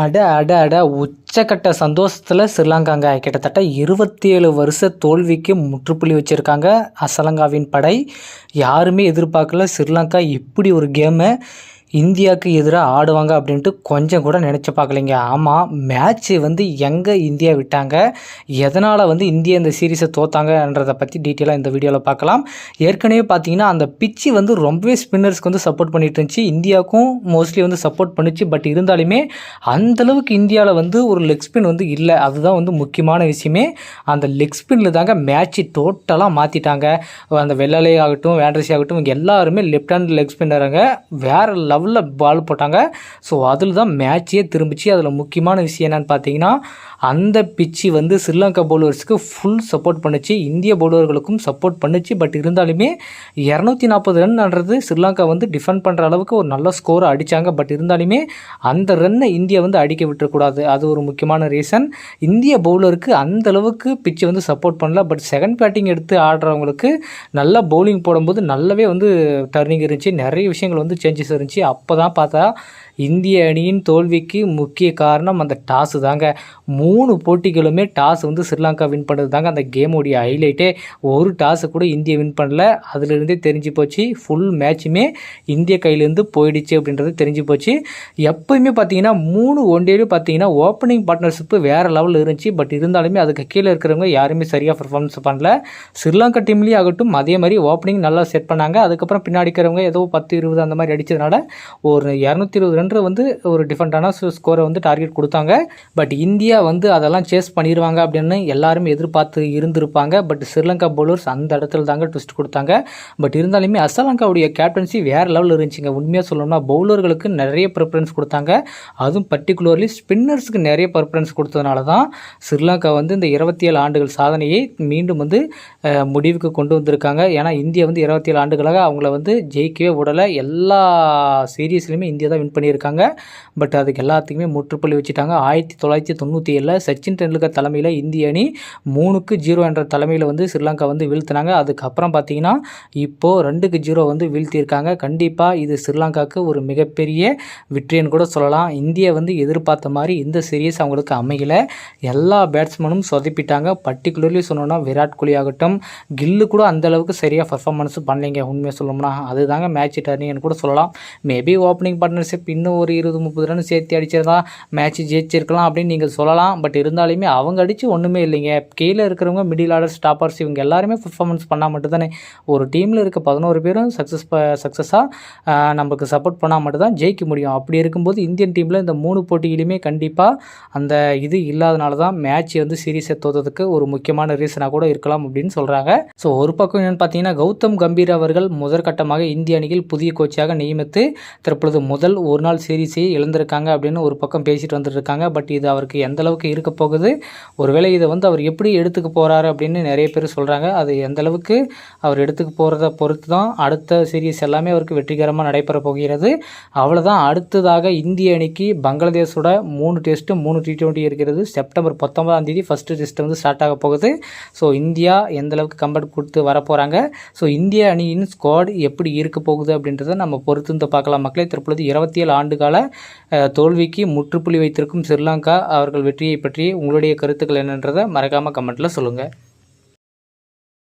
அட அட அட உச்சக்கட்ட சந்தோஷத்தில் ஸ்ரீலங்காங்க கிட்டத்தட்ட இருபத்தி ஏழு வருஷ தோல்விக்கு முற்றுப்புள்ளி வச்சுருக்காங்க அசலங்காவின் படை. யாருமே எதிர்பார்க்கல ஸ்ரீலங்கா இப்படி ஒரு கேமை இந்தியாவுக்கு எதிராக ஆடுவாங்க அப்படின்ட்டு கொஞ்சம் கூட நினச்சி பார்க்கலைங்க. ஆமாம் மேட்ச்சு வந்து எங்கே இந்தியா விட்டாங்க? எதனால் வந்து இந்தியா இந்த சீரீஸை தோத்தாங்கன்றதை பற்றி டீட்டெயிலாக இந்த வீடியோவில் பார்க்கலாம். ஏற்கனவே பார்த்தீங்கன்னா அந்த பிச்சு வந்து ரொம்பவே ஸ்பின்னர்ஸ்க்கு வந்து சப்போர்ட் பண்ணிட்டு இருந்துச்சு. இந்தியாவுக்கும் மோஸ்ட்லி வந்து சப்போர்ட் பண்ணிச்சு. பட் இருந்தாலுமே அந்தளவுக்கு இந்தியாவில் வந்து ஒரு லெக் ஸ்பின் வந்து இல்லை. அதுதான் வந்து முக்கியமான விஷயமே. அந்த லெக் ஸ்பின்னில் தாங்க மேட்ச்சு டோட்டலாக மாற்றிட்டாங்க அந்த வெள்ளலை ஆகட்டும் வேண்ட்ரசி ஆகட்டும் எல்லாருமே லெஃப்ட் ஹேண்ட் லெக் ஸ்பின்னருங்க வேறு லெவல் லெவலில் பால் போட்டாங்க. ஸோ அதில் தான் மேட்சே திரும்பிச்சு. அதில் முக்கியமான விஷயம் என்னென்னு பார்த்தீங்கன்னா அந்த பிச்சு வந்து ஸ்ரீலங்கா பவுலர்ஸ்க்கு ஃபுல் சப்போர்ட் பண்ணுச்சு. இந்திய பவுலர்களுக்கும் சப்போர்ட் பண்ணுச்சு. பட் இருந்தாலுமே இரநூத்தி நாற்பது ரன்ன்றது ஸ்ரீலங்கா வந்து டிஃபெண்ட் பண்ணுற அளவுக்கு ஒரு நல்ல ஸ்கோரை அடித்தாங்க பட் இருந்தாலுமே அந்த ரன்னை இந்தியா வந்து அடிக்க விட்டுறக்கூடாது. அது ஒரு முக்கியமான ரீசன் இந்திய பவுலருக்கு அந்த அளவுக்கு பிச்சை வந்து சப்போர்ட் பண்ணல. பட் செகண்ட் பேட்டிங் எடுத்து ஆடுறவங்களுக்கு நல்லா பவுலிங் போடும்போது நல்லாவே வந்து டர்னிங் இருந்துச்சு. நிறைய விஷயங்கள் வந்து சேஞ்சஸ் இருந்துச்சு. அப்போ தான் பார்த்தா இந்திய அணியின் தோல்விக்கு முக்கிய காரணம் அந்த டாஸு தாங்க. மூணு போட்டிகளுமே டாஸ் வந்து ஸ்ரீலங்கா வின் பண்ணது தாங்க அந்த கேமுடைய ஹைலைட்டே ஒரு டாஸு கூட இந்தியா வின் பண்ணல. அதுலேருந்தே தெரிஞ்சு போச்சு ஃபுல் மேட்சுமே இந்திய கையிலேருந்து போயிடுச்சு அப்படின்றது தெரிஞ்சு போச்சு. எப்போயுமே பார்த்தீங்கன்னா மூணு ஒன்டேலையும் பார்த்தீங்கன்னா ஓப்பனிங் பார்ட்னர்ஷிப்பு வேறு லெவலில் இருந்துச்சு. பட் இருந்தாலுமே அதுக்கு கீழே இருக்கிறவங்க யாருமே சரியாக பர்ஃபார்மன்ஸ் பண்ணல. ஸ்ரீலங்கா டீம்லேயும் ஆகட்டும் அதே மாதிரி ஓப்பனிங் நல்லா செட் பண்ணாங்க. அதுக்கப்புறம் பின்னாடி இருக்கிறவங்க ஏதோ பத்து இருபது அந்த மாதிரி அடித்ததுனால ஒரு இரநூத்தி இருபது ரன் வந்து ஒரு டிஃப்ரெண்ட்டான ஸ்கோரை வந்து டார்கெட் கொடுத்தாங்க. பட் இந்தியா வந்து அதெல்லாம் சேஸ் பண்ணிடுவாங்க அப்படின்னு எல்லாருமே எதிர்பார்த்து இருந்திருப்பாங்க. பட் ஸ்ரீலங்கா பவுலர்ஸ் அந்த இடத்துல தாங்க ட்விஸ்ட் கொடுத்தாங்க. பட் இருந்தாலுமே அசலங்காவுடைய கேப்டன்சி வேறு லெவலில் இருந்துச்சுங்க. உண்மையாக சொல்லணும்னா பவுலர்களுக்கு நிறைய ப்ரிஃபரன்ஸ் கொடுத்தாங்க. அதுவும் பர்டிகுலர்லி ஸ்பின்னர்ஸுக்கு நிறைய ப்ரிஃபரன்ஸ் கொடுத்ததுனால தான் ஸ்ரீலங்கா வந்து இந்த இருபத்தி ஏழு ஆண்டுகள் சாதனையை மீண்டும் வந்து முடிவுக்கு கொண்டு வந்திருக்காங்க. ஏன்னா இந்தியா வந்து இருபத்தி ஏழு ஆண்டுகளாக அவங்கள வந்து ஜெயிக்கவே விடலை. எல்லா சீரீஸ்லையுமே இந்தியா தான் வின் பண்ணியிருக்காங்க. பட் அதுக்கு எல்லாத்துக்குமே முற்றுப்புள்ளி வச்சுட்டாங்க. ஆயிரத்தி தொள்ளாயிரத்தி தொண்ணூற்றி ஏழில் சச்சின் டெண்டுல்கர் தலைமையில் இந்திய அணி மூணுக்கு ஜீரோ என்ற தலைமையில் வந்து ஸ்ரீலங்கா வந்து வீழ்த்தினாங்க. அதுக்கப்புறம் பார்த்தீங்கன்னா இப்போது ரெண்டுக்கு ஜீரோ வந்து வீழ்த்தியிருக்காங்க. கண்டிப்பாக இது ஸ்ரீலங்காவுக்கு ஒரு மிகப்பெரிய வெற்றின்னு கூட சொல்லலாம். இந்தியா வந்து எதிர்பார்த்த மாதிரி இந்த சீரியஸ் அவங்களுக்கு அமையலை. எல்லா பேட்ஸ்மேனும் சொதப்பிட்டாங்க. பர்டிகுலர்லி சொன்னோன்னா விராட் கோலி ஆகட்டும் கில்லு கூட அந்தளவுக்கு சரியாக பர்ஃபார்மன்ஸ் பண்ணலைங்க. உண்மையாக சொல்லணும்னா. அதுதாங்க மேட்ச் டர்னிங்னு கூட சொல்லலாம். மேபி ஓப்பனிங் பார்ட்னர்ஷிப் இன்னும் ஒரு இருபது முப்பது ரன் சேர்த்து அடிச்சிருந்தா மேட்ச் ஜெயிச்சிருக்கலாம் அப்படின்னு நீங்கள் சொல்லலாம். பட் இருந்தாலுமே அவங்க அடித்து ஒன்றுமே இல்லைங்க. கீழே இருக்கிறவங்க மிடில் ஆர்டர் ஸ்டாப்பர்ஸ் இவங்க எல்லாருமே பர்ஃபார்மன்ஸ் பண்ணால் மட்டும்தானே. ஒரு டீமில் இருக்க பதினோரு பேரும் சக்ஸஸ் சக்ஸஸாக நமக்கு சப்போர்ட் பண்ணால் மட்டும்தான் ஜெயிக்க முடியும். அப்படி இருக்கும்போது இந்தியன் டீமில் இந்த மூணு போட்டியிலுமே கண்டிப்பாக அந்த இது இல்லாதனால தான் மேட்ச் வந்து சீரீஸை தோத்ததுக்கு ஒரு முக்கியமான ரீசனாக கூட இருக்கலாம் அப்படின்னு சொல்கிறாங்க ஸோ ஒரு பக்கம் என்னென்னு பார்த்தீங்கன்னா கௌதம் கம்பீர் அவர்கள் முதற்கட்டமாக இந்திய அணியில் புதிய கோச்சாக நியமித்து தற்பொழுது முதல் ஒரு நாள் சீரீஸை இழந்திருக்காங்க அப்படின்னு ஒரு பக்கம் பேசிட்டு வந்துட்டுருக்காங்க. பட் இது அவருக்கு எந்த அளவுக்கு இருக்க போகுது? ஒருவேளை இதை வந்து அவர் எப்படி எடுத்துக்க போகிறாரு அப்படின்னு நிறைய பேர் சொல்கிறாங்க அது எந்த அளவுக்கு அவர் எடுத்துக்க போகிறத பொறுத்து தான் அடுத்த சீரீஸ் எல்லாமே அவருக்கு வெற்றிகரமாக நடைபெற போகிறது. அவ்வளோதான் அடுத்ததாக இந்திய அணிக்கு பங்களாதேஷோட மூணு டெஸ்ட்டு மூணு டி ட்வெண்ட்டி இருக்கிறது. செப்டம்பர் பத்தொன்பதாம் தேதி ஃபஸ்ட்டு டெஸ்ட் வந்து ஸ்டார்ட் ஆக போகுது. ஸோ இந்தியா எந்த அளவுக்கு கம்பேர்ட் கொடுத்து வரப்போகிறாங்க ஸோ இந்திய அணியின் ஸ்குவாட் எப்படி இருக்க போகுது அப்படின்றத நம்ம பொறுத்து பார்க்கலாம். மக்களே தற்பொழுது இருபத்தி ஏழு ஆண்டுகால தோல்விக்கு முற்றுப்புள்ளி வைத்திருக்கும் ஸ்ரீலங்கா அவர்கள் வெற்றியை பற்றி உங்களுடைய கருத்துக்கள் என்னன்றதை மறக்காமல் கமெண்ட்டில் சொல்லுங்கள்